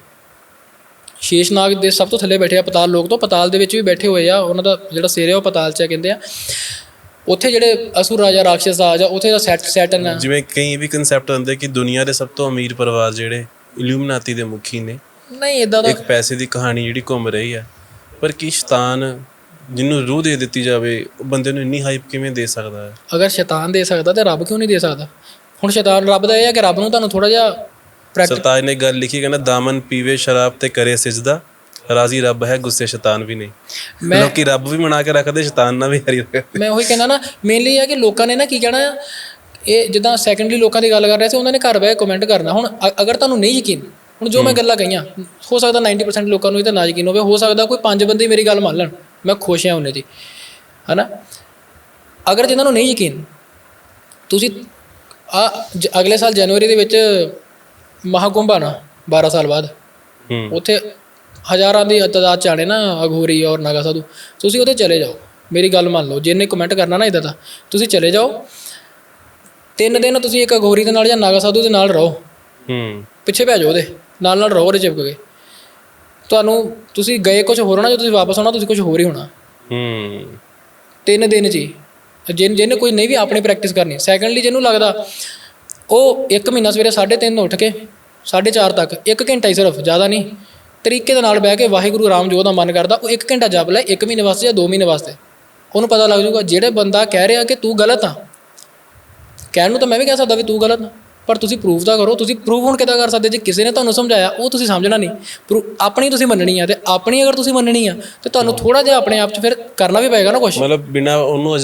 Speaker 1: ਸ਼ੇਸ਼ਨਾਗ ਦੇ ਸਭ ਤੋਂ ਥੱਲੇ ਬੈਠੇ ਆ ਪਤਾਲ ਲੋਕ ਤੋਂ। ਪਤਾਲ ਦੇ ਵਿੱਚ ਵੀ ਬੈਠੇ ਹੋਏ ਆ। ਉਹਨਾਂ ਦਾ ਜਿਹੜਾ ਸਿਰ ਹੈ ਉਹ ਪਤਾਲ 'ਚ ਆ ਕਹਿੰਦੇ ਆ। ਉੱਥੇ ਜਿਹੜੇ ਅਸੁਰ ਰਾਜਾ ਰਾਖਸ਼ ਰਾਜ ਆ ਉੱਥੇ ਦਾ ਸੈਟ ਸੈਟਨ
Speaker 2: ਜਿਵੇਂ ਕਈ ਵੀ ਕਨਸੈਪਟ ਹੁੰਦੇ ਕਿ ਦੁਨੀਆ ਦੇ ਸਭ ਤੋਂ ਅਮੀਰ ਪਰਿਵਾਰ ਜਿਹੜੇ ਇਲੂਮੀਨਾਤੀ ਦੇ ਮੁਖੀ ਨੇ।
Speaker 1: ਨਹੀਂ ਇਦਾਂ ਦਾ
Speaker 2: ਇੱਕ ਪੈਸੇ ਦੀ ਕਹਾਣੀ ਜਿਹੜੀ ਘੁੰਮ ਰਹੀ ਹੈ ਪਰ ਕੀ ਸ਼ੈਤਾਨ ਜਿਹਨੂੰ ਰੂਹ ਦੇ ਦਿੱਤੀ ਜਾਵੇ ਉਹ ਬੰਦੇ ਨੂੰ ਇੰਨੀ ਹਾਈਪ ਕਿਵੇਂ ਦੇ ਸਕਦਾ ਹੈ?
Speaker 1: ਅਗਰ ਸ਼ੈਤਾਨ ਦੇ ਸਕਦਾ ਤੇ ਰੱਬ ਕਿਉਂ ਨਹੀਂ ਦੇ ਸਕਦਾ? ਹੁਣ ਸ਼ੈਤਾਨ ਰੱਬ ਦਾ ਇਹ ਹੈ ਕਿ ਰੱਬ ਨੂੰ ਤੁਹਾਨੂੰ ਥੋੜਾ ਜਿਹਾ
Speaker 2: ਸਰਤਾਜ ਨੇ ਗੱਲ ਲਿਖੀ ਕਹਿੰਦਾ ਦਾਮਨ ਪੀਵੇ ਸ਼ਰਾਬ ਤੇ ਕਰੇ ਸਿਜਦਾ। ਰਾਜ਼ੀ ਰੱਬ ਹੈ ਗੁੱਸੇ ਸ਼ੈਤਾਨ ਵੀ ਨਹੀਂ। ਲੋਕੀ ਰੱਬ ਵੀ ਬਣਾ ਕੇ ਰੱਖਦੇ ਸ਼ੈਤਾਨ ਨਾਲ ਵੀ ਹਰੀ ਰੱਖਦੇ
Speaker 1: ਮੈਂ ਉਹੀ ਕਹਿੰਦਾ ਨਾ ਮੇਨਲੀ ਇਹ ਹੈ ਕਿ ਲੋਕਾਂ ਨੇ ਨਾ ਕੀ ਕਹਿਣਾ ਇਹ ਜਿੱਦਾਂ ਸੈਕੰਡਲੀ ਲੋਕਾਂ ਦੀ ਗੱਲ ਕਰ ਰਹੇ ਸੀ ਉਹਨਾਂ ਨੇ ਘਰ ਬਹਿ ਕਮੈਂਟ ਕਰਨਾ। ਹੁਣ ਅਗਰ ਤੁਹਾਨੂੰ ਨਹੀਂ ਯਕੀਨ ਹੁਣ ਜੋ ਮੈਂ ਗੱਲਾਂ ਕਹੀਆਂ ਹੋ ਸਕਦਾ 90% ਲੋਕਾਂ ਨੂੰ ਇਹ ਤਾਂ ਨਾ ਯਕੀਨ ਹੋਵੇ ਹੋ ਸਕਦਾ ਕੋਈ ਪੰਜ ਬੰਦੇ ਮੇਰੀ ਗੱਲ ਮੰਨ ਲੈਣ ਮੈਂ ਖੁਸ਼ ਹਾਂ ਉਹਨੇ ਜੀ ਹਨਾ? ਅਗਰ ਜਿਨ੍ਹਾਂ ਨੂੰ ਨਹੀਂ ਯਕੀਨ ਤੁਸੀਂ ਆ ਅਗਲੇ ਸਾਲ ਜਨਵਰੀ ਦੇ ਵਿੱਚ ਮਹਾਕੁੰਭ ਆਣਾ 12 ਸਾਲ ਬਾਅਦ। ਉੱਥੇ ਹਜ਼ਾਰਾਂ ਦੀ ਤਾਦਾਦ ਚ ਆਣੇ ਨਾ ਅਘੋਰੀ ਔਰ ਨਾਗਾ ਸਾਧੂ। ਤੁਸੀਂ ਉਹਦੇ ਚਲੇ ਜਾਓ ਮੇਰੀ ਗੱਲ ਮੰਨ ਲਓ ਜਿਹਨੇ ਕਮੈਂਟ ਕਰਨਾ ਨਾ ਇਦਾਂ ਦਾ ਤੁਸੀਂ ਚਲੇ ਜਾਓ। ਤਿੰਨ ਦਿਨ ਤੁਸੀਂ ਇੱਕ ਅਘੋਰੀ ਦੇ ਨਾਲ ਜਾਂ ਨਾਗਾ ਸਾਧੂ ਦੇ ਨਾਲ ਰਹੋ।
Speaker 2: ਹੂੰ।
Speaker 1: ਪਿੱਛੇ ਭੈ ਜਾਓ ਉਹਦੇ। ਨਾਲ ਨਾਲ ਰਹੋ ਉਹਦੇ ਚਿਪਕ ਕੇ ਤੁਹਾਨੂੰ ਤੁਸੀਂ ਗਏ ਕੁਝ ਹੋਰ ਹੋਣਾ ਜੇ ਤੁਸੀਂ ਵਾਪਸ ਆਉਣਾ ਤੁਸੀਂ ਕੁਝ ਹੋਰ ਹੀ ਹੋਣਾ।
Speaker 2: ਹੂੰ।
Speaker 1: ਤਿੰਨ ਦਿਨ ਜੀ ਜਿਨ ਜਿਹਨੇ ਕੋਈ ਨਹੀਂ ਵੀ ਆਪਣੀ ਪ੍ਰੈਕਟਿਸ ਕਰਨੀ ਸੈਕੰਡਲੀ ਜਿਹਨੂੰ ਲੱਗਦਾ ਉਹ ਇੱਕ ਮਹੀਨਾ ਸਵੇਰੇ 3:30 ਉੱਠ ਕੇ 4:30 ਤੱਕ 1 ਘੰਟਾ ਹੀ ਸਿਰਫ ਜ਼ਿਆਦਾ ਨਹੀਂ। ਤਰੀਕੇ ਦੇ ਨਾਲ ਬਹਿ ਕੇ ਵਾਹਿਗੁਰੂ ਰਾਮ ਜੋ ਦਾ ਮਨ ਕਰਦਾ ਉਹ 1 ਘੰਟਾ ਜਪ ਲੈ 1 ਮਹੀਨੇ ਵਾਸਤੇ ਜਾਂ 2 ਮਹੀਨੇ ਵਾਸਤੇ। ਉਹਨੂੰ ਪਤਾ ਲੱਗ ਜਾਊਗਾ ਜਿਹੜੇ ਬੰਦਾ ਕਹਿ ਰਿਹਾ ਕਿ ਤੂੰ ਗਲਤ ਆ ਕਹਿਣ ਨੂੰ ਤਾਂ ਮੈਂ ਵੀ ਕਹਿ ਸਕਦਾ ਵੀ ਤੂੰ ਗਲਤ ਪਰ ਤੁਸੀਂ ਪ੍ਰੂਫ ਤਾਂ ਕਰੋ ਤੁਸੀਂ ਪ੍ਰੂਫ ਹੁਣ ਕਿੱਦਾਂ ਕਰ ਸਕਦੇ? ਜੇ ਕਿਸੇ ਨੇ ਤੁਹਾਨੂੰ ਸਮਝਾਇਆ ਉਹ ਤੁਸੀਂ ਸਮਝਣਾ ਨਹੀਂ। ਪ੍ਰੂ ਆਪਣੀ ਤੁਸੀਂ ਮੰਨਣੀ ਆ ਤੇ ਆਪਣੀ ਅਗਰ ਤੁਸੀਂ ਮੰਨਣੀ ਆ ਤੇ ਤੁਹਾਨੂੰ ਥੋੜਾ ਜਿਹਾ ਆਪਣੇ ਆਪ 'ਚ ਫਿਰ ਕਰਨਾ ਵੀ ਪਏਗਾ ਨਾ ਕੁਝ
Speaker 2: ਮਤਲਬ ਬਿਨਾ ਉਹਨੂੰ